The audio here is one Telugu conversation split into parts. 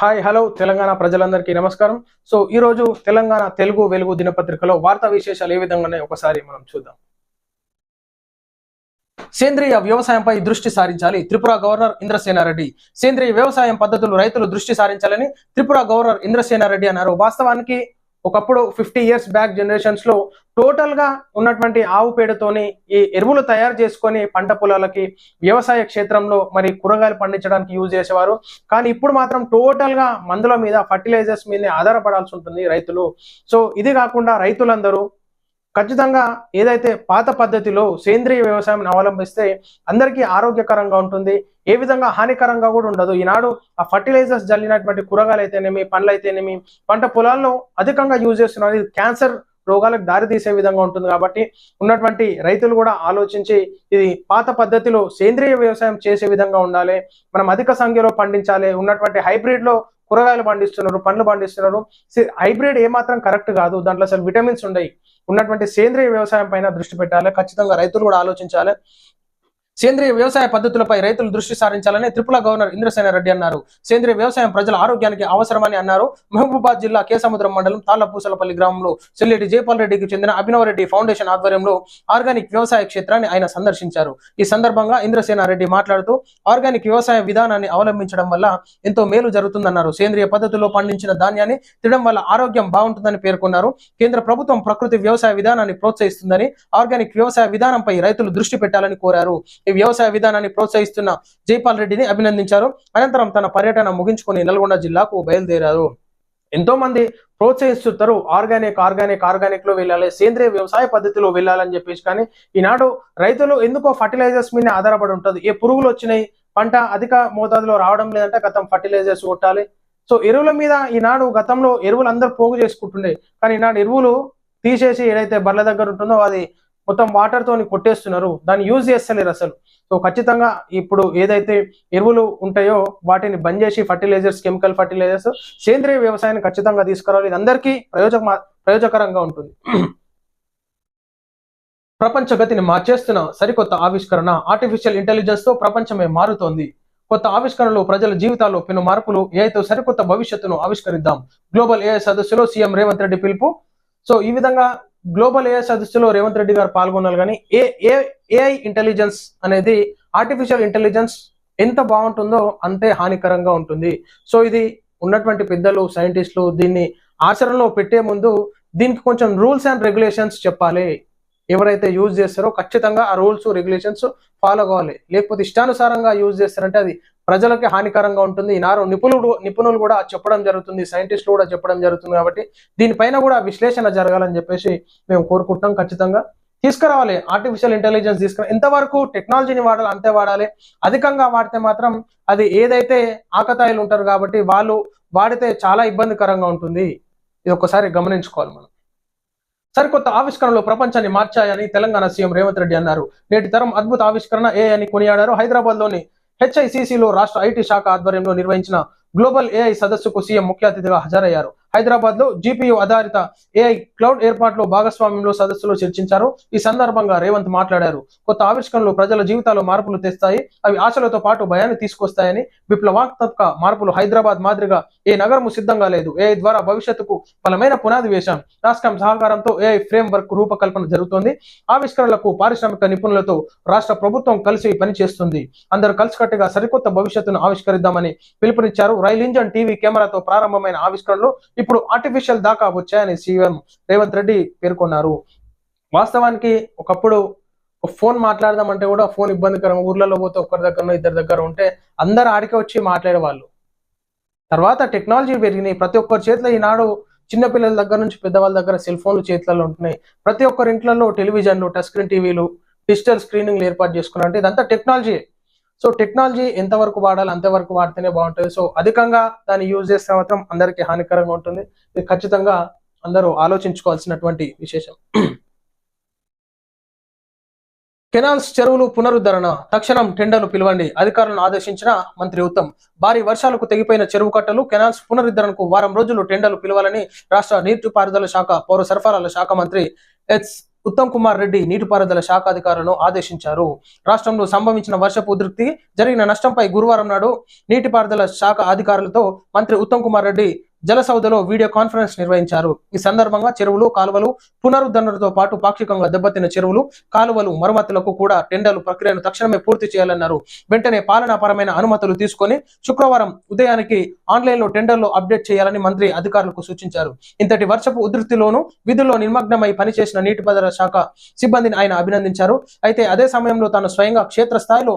హాయ్ హలో తెలంగాణ ప్రజలందరికీ నమస్కారం. సో ఈ రోజు తెలంగాణ తెలుగు వెలుగు దినపత్రికలో వార్తా విశేషాలు ఏ విధంగా ఒకసారి మనం చూద్దాం. సేంద్రియ వ్యవసాయంపై దృష్టి సారించాలి త్రిపుర గవర్నర్ ఇంద్రసేనారెడ్డి. సేంద్రియ వ్యవసాయం పద్ధతులు రైతులు దృష్టి సారించాలని త్రిపుర గవర్నర్ ఇంద్రసేనారెడ్డి అన్నారు. వాస్తవానికి ఒకప్పుడు ఫిఫ్టీ ఇయర్స్ బ్యాక్ జనరేషన్స్లో టోటల్గా ఉన్నటువంటి ఆవు పేడతోని ఈ ఎరువులు తయారు చేసుకొని పంట పొలాలకి వ్యవసాయ క్షేత్రంలో మరి కూరగాయలు పండించడానికి యూజ్ చేసేవారు. కానీ ఇప్పుడు మాత్రం టోటల్గా మందుల మీద ఫర్టిలైజర్స్ మీద ఆధారపడాల్సి ఉంటుంది రైతులు. సో ఇది కాకుండా రైతులందరూ ఖచ్చితంగా ఏదైతే పాత పద్ధతిలో సేంద్రియ వ్యవసాయం అవలంబిస్తే అందరికీ ఆరోగ్యకరంగా ఉంటుంది. ఏ విధంగా హానికరంగా కూడా ఉండదు. ఈనాడు ఆ ఫర్టిలైజర్స్ జల్లినటువంటి కూరగాయలు అయితేనేమి పండ్లు అయితేనేమి పంట పొలాల్లో అధికంగా యూజ్ చేస్తున్నారు. ఇది క్యాన్సర్ రోగాలకు దారి తీసే విధంగా ఉంటుంది కాబట్టి ఉన్నటువంటి రైతులు కూడా ఆలోచించి ఇది పాత పద్ధతిలో సేంద్రియ వ్యవసాయం చేసే విధంగా ఉండాలి. మనం అధిక సంఖ్యలో పండించాలి. ఉన్నటువంటి హైబ్రిడ్లో కూరగాయలు పండిస్తున్నారు పండ్లు పండిస్తున్నారు. హైబ్రిడ్ ఏమాత్రం కరెక్ట్ కాదు. దాంట్లో అసలు విటమిన్స్ ఉండయి. ఉన్నటువంటి సేంద్రియ వ్యవసాయం పైన దృష్టి పెట్టాలి ఖచ్చితంగా రైతులు కూడా ఆలోచించాలి. సేంద్రియ వ్యవసాయ పద్ధతులపై రైతులు దృష్టి సారించాలని త్రిపుల గవర్నర్ ఇంద్రసేన రెడ్డి అన్నారు. సేంద్రియ వ్యవసాయం ప్రజల ఆరోగ్యానికి అవసరమని అన్నారు. మహబూబాద్ జిల్లా కేసముద్రం మండలం తాళ్ళపూసలపల్లి గ్రామంలో సెల్లెటి జయపాల్ రెడ్డికి చెందిన అభినవ రెడ్డి ఫౌండేషన్ ఆధ్వర్యంలో ఆర్గానిక్ వ్యవసాయ క్షేత్రాన్ని ఆయన సందర్శించారు. ఈ సందర్భంగా ఇంద్రసేన రెడ్డి మాట్లాడుతూ ఆర్గానిక్ వ్యవసాయ విధానాన్ని అవలంబించడం వల్ల ఎంతో మేలు జరుగుతుందన్నారు. సేంద్రియ పద్ధతుల్లో పండించిన ధాన్యాన్ని తినడం వల్ల ఆరోగ్యం బాగుంటుందని పేర్కొన్నారు. కేంద్ర ప్రభుత్వం ప్రకృతి వ్యవసాయ విధానాన్ని ప్రోత్సహిస్తుందని ఆర్గానిక్ వ్యవసాయ విధానంపై రైతులు దృష్టి పెట్టాలని కోరారు. ఈ వ్యవసాయ విధానాన్ని ప్రోత్సహిస్తున్న జైపాల్ రెడ్డిని అభినందించారు. అనంతరం తన పర్యటన ముగించుకొని నల్గొండ జిల్లాకు బయలుదేరారు. ఎంతో మంది ప్రోత్సహిస్తుంటారు. ఆర్గానిక్ ఆర్గానిక్ ఆర్గానిక్లో వెళ్ళాలి సేంద్రియ వ్యవసాయ పద్ధతిలో వెళ్ళాలని చెప్పేసి కానీ ఈనాడు రైతులు ఎందుకో ఫర్టిలైజర్స్ మీద ఆధారపడి ఉంటుంది. ఏ పురుగులు వచ్చినాయి పంట అధిక మోతాదులో రావడం లేదంటే గతం ఫర్టిలైజర్స్ కొట్టాలి. సో ఎరువుల మీద ఈనాడు గతంలో ఎరువులు అందరూ పోగు చేసుకుంటుండే. కానీ ఈనాడు ఎరువులు తీసేసి ఏదైతే బర్ల దగ్గర ఉంటుందో అది మొత్తం వాటర్ తోని కొట్టేస్తున్నారు. దాన్ని యూజ్ చేస్తలేరు అసలు. సో ఖచ్చితంగా ఇప్పుడు ఏదైతే ఎరువులు ఉంటాయో వాటిని బంద్ చేసి ఫర్టిలైజర్స్ కెమికల్ ఫర్టిలైజర్స్ సేంద్రియ వ్యవసాయాన్ని ఖచ్చితంగా తీసుకురావాలి. ఇది అందరికీ ప్రయోజక ప్రయోజకరంగా ఉంటుంది. ప్రపంచ గతిని మార్చేస్తున్న సరికొత్త ఆవిష్కరణ ఆర్టిఫిషియల్ ఇంటెలిజెన్స్తో ప్రపంచమే మారుతోంది. కొత్త ఆవిష్కరణలు ప్రజల జీవితాల్లో పెను మార్పులు ఏఐతో సరికొత్త భవిష్యత్తును ఆవిష్కరిద్దాం. గ్లోబల్ ఏఐ సదస్సులో సీఎం రేవంత్ రెడ్డి పిలుపు. సో ఈ విధంగా గ్లోబల్ ఏఐ సదస్సులో రేవంత్ రెడ్డి గారు పాల్గొన్నారు కానీ ఏ ఏఐ ఇంటెలిజెన్స్ అనేది ఆర్టిఫిషియల్ ఇంటెలిజెన్స్ ఎంత బాగుంటుందో అంతే హానికరంగా ఉంటుంది. సో ఇది ఉన్నటువంటి పెద్దలు సైంటిస్టులు దీన్ని ఆచరణలో పెట్టే ముందు దీనికి కొంచెం రూల్స్ అండ్ రెగ్యులేషన్స్ చెప్పాలి. ఎవరైతే యూజ్ చేస్తారో ఖచ్చితంగా ఆ రూల్స్ రెగ్యులేషన్స్ ఫాలో కావాలి. లేకపోతే ఇష్టానుసారంగా యూజ్ చేస్తారంటే అది ప్రజలకి హానికరంగా ఉంటుంది. ఈనాడు నిపుణులు నిపుణులు కూడా చెప్పడం జరుగుతుంది. సైంటిస్టులు కూడా చెప్పడం జరుగుతుంది కాబట్టి దీనిపైన కూడా విశ్లేషణ జరగాలని చెప్పేసి మేము కోరుకుంటున్నాం ఖచ్చితంగా. తీసుకురావాలి. ఆర్టిఫిషియల్ ఇంటెలిజెన్స్ తీసుకురా ఎంతవరకు టెక్నాలజీని వాడాలి అంతే వాడాలి. అధికంగా వాడితే మాత్రం అది ఏదైతే ఆకతాయిలు ఉంటారు కాబట్టి వాళ్ళు వాడితే చాలా ఇబ్బందికరంగా ఉంటుంది. ఇది ఒకసారి గమనించుకోవాలి మనం. సరికొత్త ఆవిష్కరణలు ప్రపంచాన్ని మార్చాయని తెలంగాణ సీఎం రేవంత్ రెడ్డి అన్నారు. నేటి తరం అద్భుత ఆవిష్కరణ ఏ అని కొనియాడారు. హైదరాబాద్లోని హెచ్ఐసిసిలో రాష్ట్ర ఐటీ శాఖ ఆధ్వర్యంలో నిర్వహించిన గ్లోబల్ ఏఐ సదస్సుకు సీఎం ముఖ్య అతిథిగా హాజరయ్యారు. హైదరాబాద్లో జీపీయూ ఆధారిత ఏఐ క్లౌడ్ ఏర్పాట్లో భాగస్వామ్యంలో సదస్సులో చర్చించారు. ఈ సందర్భంగా రేవంత్ మాట్లాడారు. కొత్త ఆవిష్కరణలు ప్రజల జీవితాల్లో మార్పులు తెస్తాయి. అవి ఆశలతో పాటు భయాన్ని తీసుకొస్తాయని విప్లవాత్మక మార్పులు హైదరాబాద్ మాదిరిగా ఏ నగరము సిద్ధంగా లేదు. ఏఐ ద్వారా భవిష్యత్తుకు బలమైన పునాది వేశాం. రాష్ట్రం సహకారంతో ఏఐ ఫ్రేమ్ వర్క్ రూపకల్పన జరుగుతోంది. ఆవిష్కరణలకు పారిశ్రామిక నిపుణులతో రాష్ట్ర ప్రభుత్వం కలిసి పనిచేస్తుంది. అందరూ కలిసికట్టుగా సరికొత్త భవిష్యత్తును ఆవిష్కరిద్దామని పిలుపునిచ్చారు. రైల్ ఇంజన్ టీవీ కెమెరాతో ప్రారంభమైన ఆవిష్కరణలు ఇప్పుడు ఆర్టిఫిషియల్ దాకా వచ్చాయని సీఎం రేవంత్ రెడ్డి పేర్కొన్నారు. వాస్తవానికి ఒకప్పుడు ఫోన్ మాట్లాడదామంటే కూడా ఫోన్ ఇబ్బందికరం. ఊర్లలో పోతే ఒకరి దగ్గర ఇద్దరి దగ్గర ఉంటే అందరు ఆడికి వచ్చి మాట్లాడేవాళ్ళు తర్వాత టెక్నాలజీ పెరిగినాయి. ప్రతి ఒక్కరి చేతిలో ఈనాడు చిన్నపిల్లల దగ్గర నుంచి పెద్దవాళ్ళ దగ్గర సెల్ ఫోన్లు చేతులలో ఉంటున్నాయి. ప్రతి ఒక్కరి ఇంట్లో టెలివిజన్లు టచ్ స్క్రీన్ టీవీలు డిజిటల్ స్క్రీనింగ్లు ఏర్పాటు చేసుకున్నారు. అంటే ఇదంతా టెక్నాలజీ సో టెక్నాలజీ ఎంతవరకు వాడాలి అంతవరకు వాడితేనే బాగుంటుంది. సో అధికంగా దాన్ని యూజ్ చేస్తే మాత్రం అందరికీ హానికరంగా ఉంటుంది. ఇది ఖచ్చితంగా అందరూ ఆలోచించుకోవాల్సినటువంటి విశేషం. కెనాల్స్ చెరువులు పునరుద్ధరణ. తక్షణం టెండర్లు పిలవండి. అధికారులను ఆదేశించిన మంత్రి ఉత్తమ్. భారీ వర్షాలకు తెగిపోయిన చెరువు కట్టలు కెనాల్స్ పునరుద్ధరణకు వారం రోజులు టెండర్లు పిలవాలని రాష్ట్ర నీటిపారుదల శాఖ పౌర సరఫరాల శాఖ మంత్రి ఎస్ ఉత్తమ్ కుమార్ రెడ్డి నీటిపారుదల శాఖ అధికారులను ఆదేశించారు. రాష్ట్రంలో సంభవించిన వర్షపు ఉధృతి జరిగిన నష్టంపై గురువారం నాడు నీటిపారుదల శాఖ అధికారులతో మంత్రి ఉత్తమ్ కుమార్ రెడ్డి జలసౌదలో వీడియో కాన్ఫరెన్స్ నిర్వహించారు. ఈ సందర్భంగా చెరువులు కాలువలు పునరుద్ధరణతో పాటు పాక్షికంగా దెబ్బతిన్న చెరువులు కాలువలు మరమ్మతులకు కూడా టెండర్లు ప్రక్రియను తక్షణమే పూర్తి చేయాలన్నారు. వెంటనే పాలనాపరమైన అనుమతులు తీసుకొని శుక్రవారం ఉదయానికి ఆన్లైన్లో టెండర్లు అప్డేట్ చేయాలని మంత్రి అధికారులకు సూచించారు. ఇంతటి వర్షపు ఉధృతిలోనూ విధుల్లో నిమగ్నమై పనిచేసిన నీటిపారుదల శాఖ సిబ్బందిని ఆయన అభినందించారు. అయితే అదే సమయంలో తాను స్వయంగా క్షేత్రస్థాయిలో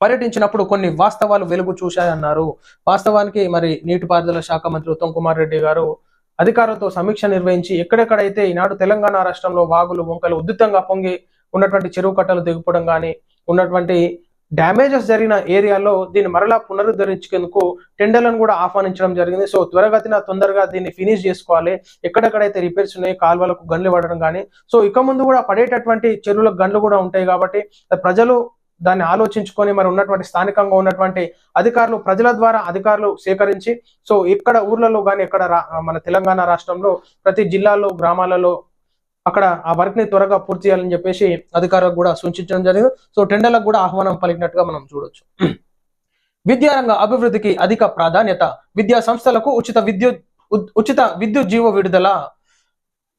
పర్యటించినప్పుడు కొన్ని వాస్తవాలు వెలుగు చూశాయన్నారు. వాస్తవానికి మరి నీటిపారుదల శాఖ మంత్రి ఉత్తమ్ కుమార్ రెడ్డి గారు అధికారులతో సమీక్ష నిర్వహించి ఎక్కడెక్కడైతే ఈనాడు తెలంగాణ రాష్ట్రంలో వాగులు వంకలు ఉధృతంగా పొంగి ఉన్నటువంటి చెరువు కట్టలు దిగిపోవడం కానీ ఉన్నటువంటి డ్యామేజెస్ జరిగిన ఏరియాలో దీన్ని మరలా పునరుద్ధరించేందుకు టెండర్లను కూడా ఆహ్వానించడం జరిగింది. సో త్వరగతిన తొందరగా దీన్ని ఫినిష్ చేసుకోవాలి. ఎక్కడెక్కడైతే రిపేర్స్ ఉన్నాయి కాల్వలకు గన్లు పడడం కానీ సో ఇక ముందు కూడా పడేటటువంటి చెరువులకు గన్లు కూడా ఉంటాయి కాబట్టి ప్రజలు దాన్ని ఆలోచించుకొని మరి ఉన్నటువంటి స్థానికంగా ఉన్నటువంటి అధికారులు ప్రజల ద్వారా అధికారులు సేకరించి సో ఇక్కడ ఊర్లలో కానీ ఇక్కడ రా- మన తెలంగాణ రాష్ట్రంలో ప్రతి జిల్లాలో గ్రామాలలో అక్కడ ఆ వర్క్ని త్వరగా పూర్తి చేయాలని చెప్పేసి అధికారులకు కూడా సూచించడం జరిగింది. సో టెండర్లకు కూడా ఆహ్వానం పలికినట్టుగా మనం చూడొచ్చు. విద్యారంగ అభివృద్ధికి అధిక ప్రాధాన్యత. విద్యా సంస్థలకు ఉచిత విద్యుత్ ఉ- ఉచిత విద్యుత్ జీవ విడుదల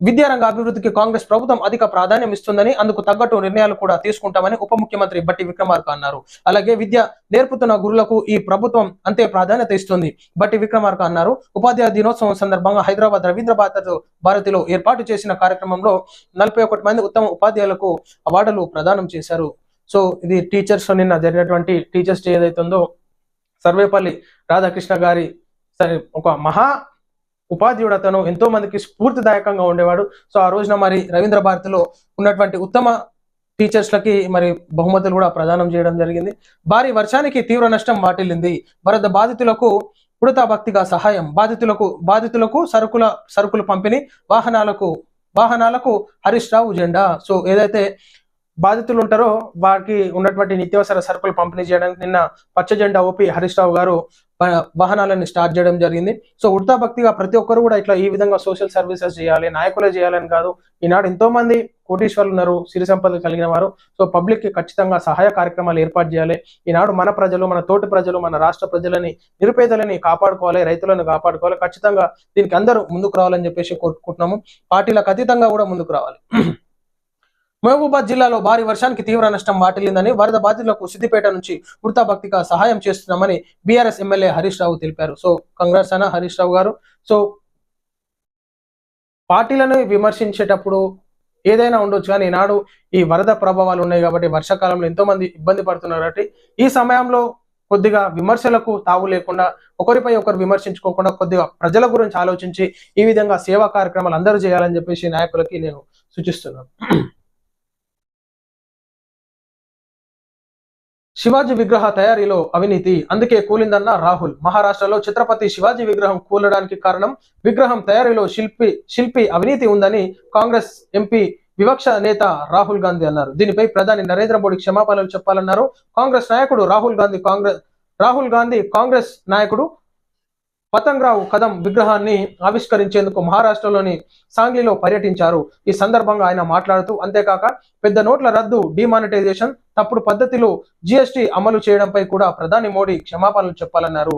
విద్యారంగ అభివృద్ధికి కాంగ్రెస్ ప్రభుత్వం అధిక ప్రాధాన్యం ఇస్తుందని అందుకు తగ్గట్టు నిర్ణయాలు కూడా తీసుకుంటామని ఉప ముఖ్యమంత్రి బట్టి విక్రమార్క అన్నారు. అలాగే విద్య నేర్పుతున్న గురులకు ఈ ప్రభుత్వం అంతే ప్రాధాన్యత ఇస్తుంది బట్టి విక్రమార్క అన్నారు. ఉపాధ్యాయ దినోత్సవం సందర్భంగా హైదరాబాద్ రవీంద్ర భారత భారతిలో ఏర్పాటు చేసిన కార్యక్రమంలో నలభై ఒకటి మంది ఉత్తమ ఉపాధ్యాయులకు అవార్డులు ప్రదానం చేశారు. సో ఇది టీచర్స్ నిన్న జరిగినటువంటి టీచర్స్ డే ఏదైతుందో సర్వేపల్లి రాధాకృష్ణ గారి సరే ఒక మహా ఉపాధ్యుడు అతను ఎంతో మందికి స్ఫూర్తిదాయకంగా ఉండేవాడు. సో ఆ రోజున మరి రవీంద్ర భారతిలో ఉన్నటువంటి ఉత్తమ టీచర్స్లకి మరి బహుమతులు కూడా ప్రదానం చేయడం జరిగింది. భారీ వర్షానికి తీవ్ర నష్టం వాటిల్లింది. వరద బాధితులకు ఉడతా భక్తిగా సహాయం బాధితులకు బాధితులకు సరుకుల సరుకులు పంపిణీ వాహనాలకు వాహనాలకు హరీష్ రావు జెండా. సో ఏదైతే బాధితులు ఉంటారో వారికి ఉన్నటువంటి నిత్యావసర సరుకులు పంపిణీ చేయడానికి నిన్న పచ్చ జెండా ఓపి హరీష్ రావు గారు వాహనాలని వాహనాలను స్టార్ట్ చేయడం జరిగింది. సో ఉడతా భక్తిగా ప్రతి ఒక్కరు కూడా ఇట్లా ఈ విధంగా సోషల్ సర్వీసెస్ చేయాలి నాయకులే చేయాలని కాదు. ఈనాడు ఎంతో మంది కోటీశ్వరులు ఉన్నారు సిరి సంపద కలిగిన వారు. సో పబ్లిక్కి ఖచ్చితంగా సహాయ కార్యక్రమాలు ఏర్పాటు చేయాలి. ఈనాడు మన ప్రజలు మన తోటి ప్రజలు మన రాష్ట్ర ప్రజలని నిరుపేదలని కాపాడుకోవాలి రైతులను కాపాడుకోవాలి. ఖచ్చితంగా దీనికి అందరూ ముందుకు రావాలని చెప్పేసి కోరుకుంటున్నాము. పార్టీలకు అతీతంగా కూడా ముందుకు రావాలి. మహబూబాద్ జిల్లాలో భారీ వర్షానికి తీవ్ర నష్టం వాటిల్లిందని వరద బాధితులకు సిద్దిపేట నుంచి వృత్తాభక్తిగా సహాయం చేస్తున్నామని బీఆర్ఎస్ ఎమ్మెల్యే హరీష్ రావు తెలిపారు. సో కంగ్రాట్స్ అన్న హరీష్ రావు గారు. సో పార్టీలను విమర్శించేటప్పుడు ఏదైనా ఉండొచ్చు కానీ ఈనాడు ఈ వరద ప్రభావాలు ఉన్నాయి కాబట్టి వర్షాకాలంలో ఎంతో మంది ఇబ్బంది పడుతున్నారు కాబట్టి ఈ సమయంలో కొద్దిగా విమర్శలకు తావు లేకుండా ఒకరిపై ఒకరు విమర్శించుకోకుండా కొద్దిగా ప్రజల గురించి ఆలోచించి ఈ విధంగా సేవా కార్యక్రమాలు అందరూ చేయాలని చెప్పేసి నాయకులకి నేను సూచిస్తున్నాను. శివాజీ విగ్రహ తయారీలో అవినీతి. అందుకే కూలిందన్న రాహుల్. మహారాష్ట్రలో ఛత్రపతి శివాజీ విగ్రహం కూలడానికి కారణం విగ్రహం తయారీలో శిల్పి శిల్పి అవినీతి ఉందని కాంగ్రెస్ ఎంపీ వివక్ష నేత రాహుల్ గాంధీ అన్నారు. దీనిపై ప్రధాని నరేంద్ర మోడీ క్షమాపణలు చెప్పాలన్నారు. కాంగ్రెస్ నాయకుడు రాహుల్ గాంధీ కాంగ్రెస్ రాహుల్ గాంధీ కాంగ్రెస్ నాయకుడు పతంగ్రావు కదం విగ్రహాన్ని ఆవిష్కరించేందుకు మహారాష్ట్రలోని సాంగ్లీలో పర్యటించారు. ఈ సందర్భంగా ఆయన మాట్లాడుతూ అంతేకాక పెద్ద నోట్ల రద్దు డిమానిటైజేషన్ తప్పుడు పద్ధతిలో జిఎస్టి అమలు చేయడంపై కూడా ప్రధాని మోడీ క్షమాపణలు చెప్పాలన్నారు.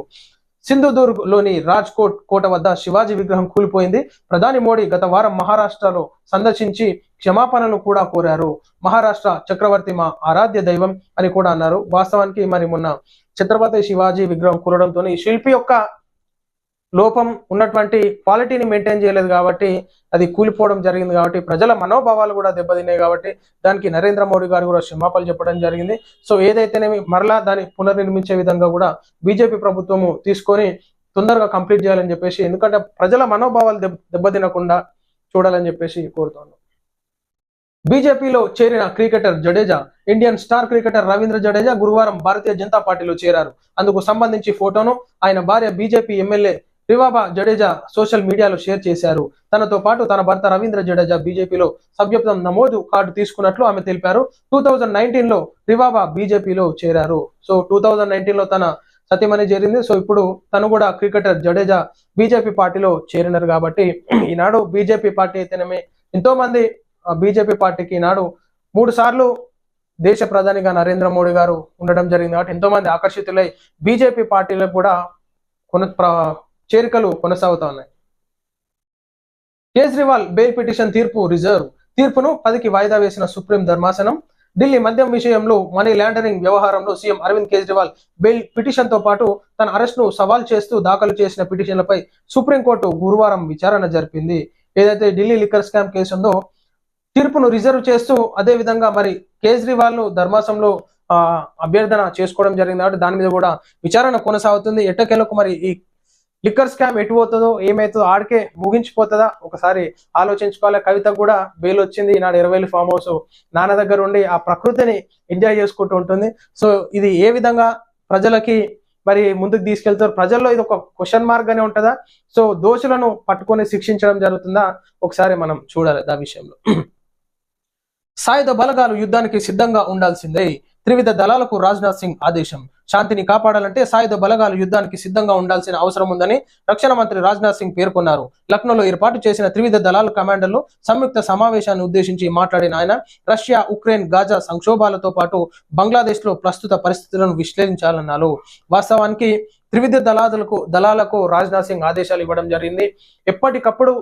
సింధుదుర్గ్లోని రాజ్కోట్ కోట వద్ద శివాజీ విగ్రహం కూలిపోయింది. ప్రధాని మోడీ గత వారం మహారాష్ట్రలో సందర్శించి క్షమాపణలు కూడా కోరారు. మహారాష్ట్ర చక్రవర్తి మా ఆరాధ్య దైవం అని కూడా అన్నారు. వాస్తవానికి మరి మొన్న ఛత్రపతి శివాజీ విగ్రహం కూలడంతో శిల్పి యొక్క లోపం ఉన్నటువంటి క్వాలిటీని మెయింటైన్ చేయలేదు కాబట్టి అది కూలిపోవడం జరిగింది కాబట్టి ప్రజల మనోభావాలు కూడా దెబ్బతిన్నాయి కాబట్టి దానికి నరేంద్ర మోడీ గారు కూడా క్షమాపణలు చెప్పడం జరిగింది. సో ఏదైతేనేమి మరలా దాన్ని పునర్నిర్మించే విధంగా కూడా బీజేపీ ప్రభుత్వము తీసుకొని తొందరగా కంప్లీట్ చేయాలని చెప్పేసి ఎందుకంటే ప్రజల మనోభావాలు దెబ్బ దెబ్బతినకుండా చూడాలని చెప్పేసి కోరుతున్నాను బీజేపీలో చేరిన cricketer Jadeja Indian star cricketer Ravindra Jadeja గురువారం భారతీయ జనతా పార్టీలో చేరారు. అందుకు సంబంధించి ఫోటోను ఆయన భార్య BJP MLA Rivaba Jadeja social మీడియాలో షేర్ చేశారు. తనతో పాటు తన భర్త రవీంద్ర జడేజా బీజేపీలో సభ్యత్వం నమోదు కార్డు తీసుకున్నట్లు ఆమె తెలిపారు. టూ థౌజండ్ నైన్టీన్లో రివాబా బీజేపీలో చేరారు. సో టూ థౌజండ్ నైన్టీన్లో తన సత్యమని చేరింది. సో ఇప్పుడు తను కూడా క్రికెటర్ జడేజా బీజేపీ పార్టీలో చేరినారు కాబట్టి ఈనాడు బీజేపీ పార్టీ అయితేనేమి ఎంతో మంది బీజేపీ పార్టీకి ఈనాడు మూడు సార్లు దేశ ప్రధానిగా నరేంద్ర మోడీ గారు ఉండడం జరిగింది కాబట్టి ఎంతో మంది ఆకర్షితులై బీజేపీ పార్టీలకు కూడా కొన చేరికలు కొనసాగుతా ఉన్నాయి. కేజ్రీవాల్ బెయిల్ పిటిషన్ తీర్పు రిజర్వ్. తీర్పును పదికి వాయిదా వేసిన సుప్రీం ధర్మాసనం. ఢిల్లీ మద్యం విషయంలో మనీ లాండరింగ్ వ్యవహారంలో సీఎం అరవింద్ కేజ్రీవాల్ బెయిల్ పిటిషన్తో పాటు తన అరెస్ట్ను సవాల్ చేస్తూ దాఖలు చేసిన పిటిషన్లపై సుప్రీంకోర్టు గురువారం విచారణ జరిపింది. ఏదైతే ఢిల్లీ లిక్కర్ స్కామ్ కేసు ఉందో తీర్పును రిజర్వ్ చేస్తూ అదే విధంగా మరి కేజ్రీవాల్ను ధర్మాసంలో ఆ, అభ్యర్థన చేసుకోవడం జరిగింది. కాబట్టి దాని మీద కూడా విచారణ కొనసాగుతుంది. ఎట్టకేలకు మరి ఈ లిక్కర్ స్కామ్ ఎటు పోతుందో ఏమవుతుందో ఆడికే ముగించిపోతుందా? ఒకసారి ఆలోచించుకోవాలి. కవిత కూడా బెయిల్ వచ్చింది. ఈనాడు ఇరవై వేలు ఫామ్ హౌస్. నాన్న దగ్గర ఉండి ఆ ప్రకృతిని ఎంజాయ్ చేసుకుంటూ ఉంటుంది. సో ఇది ఏ విధంగా ప్రజలకి మరి ముందుకు తీసుకెళ్తారు ప్రజల్లో ఇది ఒక క్వశ్చన్ మార్క్ గానే ఉంటుందా? సో దోషులను పట్టుకొని శిక్షించడం జరుగుతుందా? ఒకసారి మనం చూడాలి ఆ విషయంలో. సాయుధ బలగాలు యుద్ధానికి సిద్ధంగా ఉండాల్సిందే. త్రివిధ దళాలకు రాజ్నాథ్ సింగ్ ఆదేశం. శాంతిని కాపాడాలంటే సాయుధ బలగాలు యుద్ధానికి సిద్ధంగా ఉండాల్సిన అవసరం ఉందని రక్షణ మంత్రి రాజ్నాథ్ సింగ్ పేర్కొన్నారు. లక్నోలో ఏర్పాటు చేసిన త్రివిధ దళాల కమాండర్లు సంయుక్త సమావేశాన్ని ఉద్దేశించి మాట్లాడిన ఆయన రష్యా ఉక్రెయిన్ గాజా సంక్షోభాలతో పాటు బంగ్లాదేశ్లో ప్రస్తుత పరిస్థితులను విశ్లేషించాలన్నారు. వాస్తవానికి త్రివిధ దళాలకు దళాలకు రాజ్నాథ్ సింగ్ ఆదేశాలు ఇవ్వడం జరిగింది. ఎప్పటికప్పుడు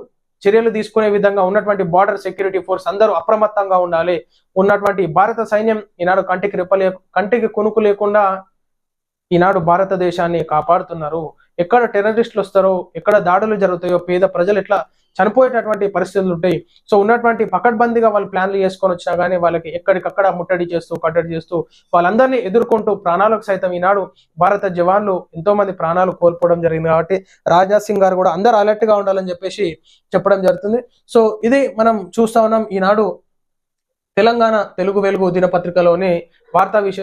చర్యలు తీసుకునే విధంగా ఉన్నటువంటి బార్డర్ సెక్యూరిటీ ఫోర్స్ అందరూ అప్రమత్తంగా ఉండాలి. ఉన్నటువంటి భారత సైన్యం ఈనాడు కంటికి రెప్పలే కంటికి కొనుక్కు లేకుండా ఈనాడు భారతదేశాన్ని కాపాడుతున్నారు. ఎక్కడ టెర్రరిస్టులు వస్తారో ఎక్కడ దాడులు జరుగుతాయో పేద ప్రజలు ఎట్లా చనిపోయేటటువంటి పరిస్థితులు ఉంటాయి. సో ఉన్నటువంటి పకడ్బందీగా వాళ్ళు ప్లాన్లు చేసుకొని వచ్చినా కానీ వాళ్ళకి ఎక్కడికక్కడ ముట్టడి చేస్తూ కట్టడి చేస్తూ వాళ్ళందరినీ ఎదుర్కొంటూ ప్రాణాలకు సైతం ఈనాడు భారత జవాన్లు ఎంతో మంది ప్రాణాలు కోల్పోవడం జరిగింది కాబట్టి రాజా సింగ్ గారు కూడా అందరు అలర్ట్గా ఉండాలని చెప్పేసి చెప్పడం జరుగుతుంది. సో ఇది మనం చూస్తా ఉన్నాం. ఈనాడు తెలంగాణ తెలుగు వెలుగు దినపత్రికలోని వార్తా విషయం